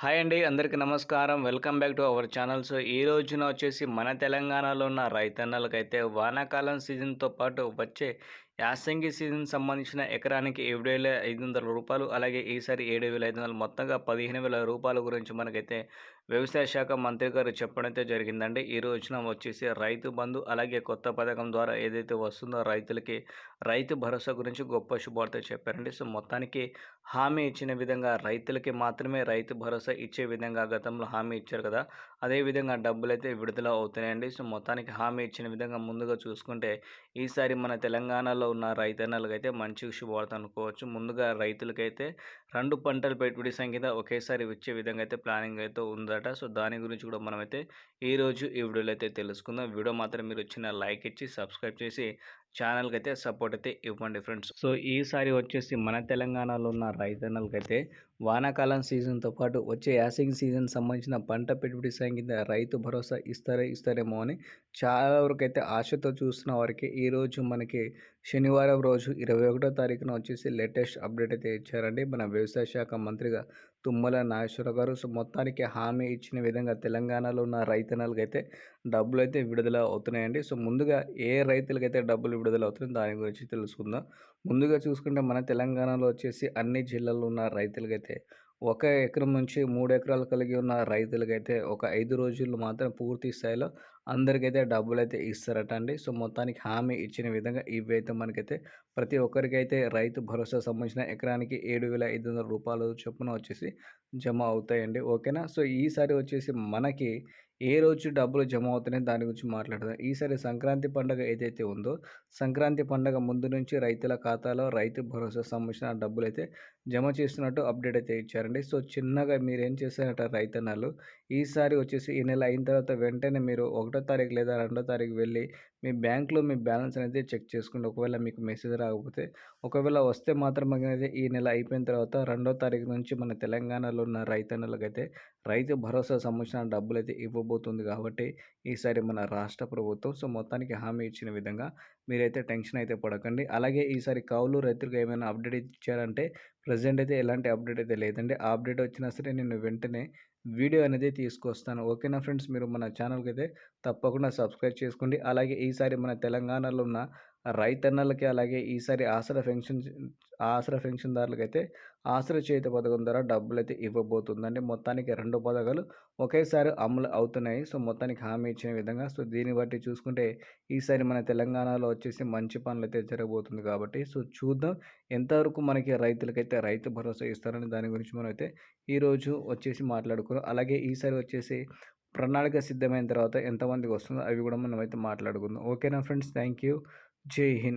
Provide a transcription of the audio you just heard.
Hi అండి అందరికీ నమస్కారం. Welcome back to our channel. So ఈ రోజున వచ్చేసి మన తెలంగాణలో ఉన్న రైతన్నలకైతే వానాకాలం సీజన్తో పాటు వచ్చే యాసంగి సీజన్ సంబంధించిన ఎకరానికి ఏడు వేల ఐదు వందల రూపాయలు అలాగే ఈసారి ఏడు వేల ఐదు వందలు మొత్తంగా పదిహేను వేల రూపాయల గురించి మనకైతే వ్యవసాయ శాఖ మంత్రి గారు చెప్పడంతో జరిగిందండి. ఈ రోజున వచ్చేసి రైతు బంధు అలాగే కొత్త పథకం ద్వారా ఏదైతే వస్తుందో రైతులకి రైతు భరోసా గురించి గొప్ప శుభార్త చెప్పారండి. సో మొత్తానికి హామీ ఇచ్చిన విధంగా రైతులకి మాత్రమే రైతు భరోసా ఇచ్చే విధంగా గతంలో హామీ ఇచ్చారు కదా అదేవిధంగా డబ్బులు అయితే విడుదల అవుతున్నాయండి. సో మొత్తానికి హామీ ఇచ్చిన విధంగా ముందుగా చూసుకుంటే ఈసారి మన తెలంగాణలో ఉన్న రైతన్నలకైతే మంచి శుభవార్త అనుకోవచ్చు. ముందుగా రైతులకైతే రెండు పంటల పెట్టుబడి సంఖ్య ఒకేసారి వచ్చే విధంగా అయితే ప్లానింగ్ అయితే ఉందట. సో దాని గురించి కూడా మనమైతే ఈరోజు ఈ వీడియోలో అయితే తెలుసుకుందాం. వీడియో మాత్రం మీరు వచ్చిన లైక్ ఇచ్చి సబ్స్క్రైబ్ చేసి ఛానల్కి అయితే సపోర్ట్ అయితే ఇవ్వండి ఫ్రెండ్స్. సో ఈసారి వచ్చేసి మన తెలంగాణలో ఉన్న రైతన్నలకైతే వానాకాలం సీజన్తో పాటు వచ్చే యాసింగ్ సీజన్ సంబంధించిన పంట పెట్టుబడి సంఖ్య రైతు భరోసా ఇస్తారే ఇస్తారేమో అని చాలా వరకు అయితే ఆశతో చూస్తున్న వారికి ఈరోజు మనకి శనివారం రోజు ఇరవై ఒకటో తారీఖున వచ్చేసి లేటెస్ట్ అప్డేట్ అయితే ఇచ్చారండి. మన వ్యవసాయ శాఖ మంత్రిగా తుమ్మల నాగేశ్వర గారు. సో మొత్తానికి హామీ ఇచ్చిన విధంగా తెలంగాణలో ఉన్న రైతన్నలకి అయితే డబ్బులు అయితే విడుదల అవుతున్నాయండి. సో ముందుగా ఏ రైతులకైతే డబ్బులు విడుదల అవుతున్నాయి దాని గురించి తెలుసుకుందాం. ముందుగా చూసుకుంటే మన తెలంగాణలో వచ్చేసి అన్ని జిల్లాల్లో ఉన్న రైతులకైతే ఒక ఎకరం నుంచి మూడు ఎకరాలు కలిగి ఉన్న రైతులకైతే ఒక ఐదు రోజుల్లో మాత్రం పూర్తి స్థాయిలో అందరికైతే డబ్బులు అయితే ఇస్తారట అండి సో మొత్తానికి హామీ ఇచ్చిన విధంగా ఇవైతే మనకైతే ప్రతి ఒక్కరికైతే రైతు భరోసా సంబంధించిన ఎకరానికి ఏడు వేల ఐదు వందల రూపాయలు చొప్పున వచ్చేసి జమ అవుతాయండి. ఓకేనా? సో ఈసారి వచ్చేసి మనకి ఏ రోజు డబ్బులు జమ అవుతున్నాయి దాని గురించి మాట్లాడదాం. ఈసారి సంక్రాంతి పండుగ ఏదైతే ఉందో సంక్రాంతి పండుగ ముందు నుంచి రైతుల ఖాతాలో రైతు భరోసా సంబంధించిన డబ్బులు అయితే జమ చేస్తున్నట్టు అప్డేట్ అయితే ఇచ్చారండి. సో చిన్నగా మీరు ఏం చేశారంట రైతన్నలు? ఈసారి వచ్చేసి ఈ నెల అయిన తర్వాత వెంటనే మీరు ఒకటో తారీఖు లేదా రెండో తారీఖు వెళ్ళి మీ బ్యాంక్లో మీ బ్యాలెన్స్ అనేది చెక్ చేసుకోండి ఒకవేళ మీకు మెసేజ్ రాకపోతే ఒకవేళ వస్తే మాత్రం అనేది ఈ నెల అయిపోయిన తర్వాత రెండో తారీఖు నుంచి మన తెలంగాణలో ఉన్న రైతన్నలకైతే రైతు భరోసా సంబంధించిన డబ్బులు అయితే ఇవ్వబోతుంది కాబట్టి ఈసారి మన రాష్ట్ర ప్రభుత్వం సో మొత్తానికి హామీ ఇచ్చిన విధంగా మీరైతే టెన్షన్ అయితే పడకండి. అలాగే ఈసారి కౌలు రైతులకు ఏమైనా అప్డేట్ ఇచ్చారంటే ప్రజెంట్ అయితే ఎలాంటి అప్డేట్ అయితే లేదండి. ఆ అప్డేట్ వచ్చినా సరే నేను వెంటనే వీడియో అనేది తీసుకొస్తాను. ఓకేనా ఫ్రెండ్స్? మీరు మన ఛానల్కి అయితే తప్పకుండా సబ్స్క్రైబ్ చేసుకోండి. అలాగే ఈసారి మన తెలంగాణలో ఉన్న రైతన్నలకి అలాగే ఈసారి ఆసరా పెన్షన్ ఆసరా పెన్షన్దారులకి అయితే ఆసరా చేత పథకం ద్వారా డబ్బులు అయితే ఇవ్వబోతుందండి. మొత్తానికి రెండు పథకాలు ఒకేసారి అమలు అవుతున్నాయి. సో మొత్తానికి హామీ ఇచ్చిన విధంగా సో దీన్ని బట్టి చూసుకుంటే ఈసారి మన తెలంగాణలో వచ్చేసి మంచి పనులు అయితే జరగబోతుంది కాబట్టి సో చూద్దాం. ఎంతవరకు మనకి రైతులకైతే రైతు భరోసా ఇస్తారని దాని గురించి మనం అయితే ఈరోజు వచ్చేసి మాట్లాడుకున్నాం. అలాగే ఈసారి వచ్చేసి ప్రణాళిక సిద్ధమైన తర్వాత ఎంతమందికి వస్తుందో అవి కూడా మనం అయితే మాట్లాడుకుందాం. ఓకేనా friends? Thank you. Jai Hind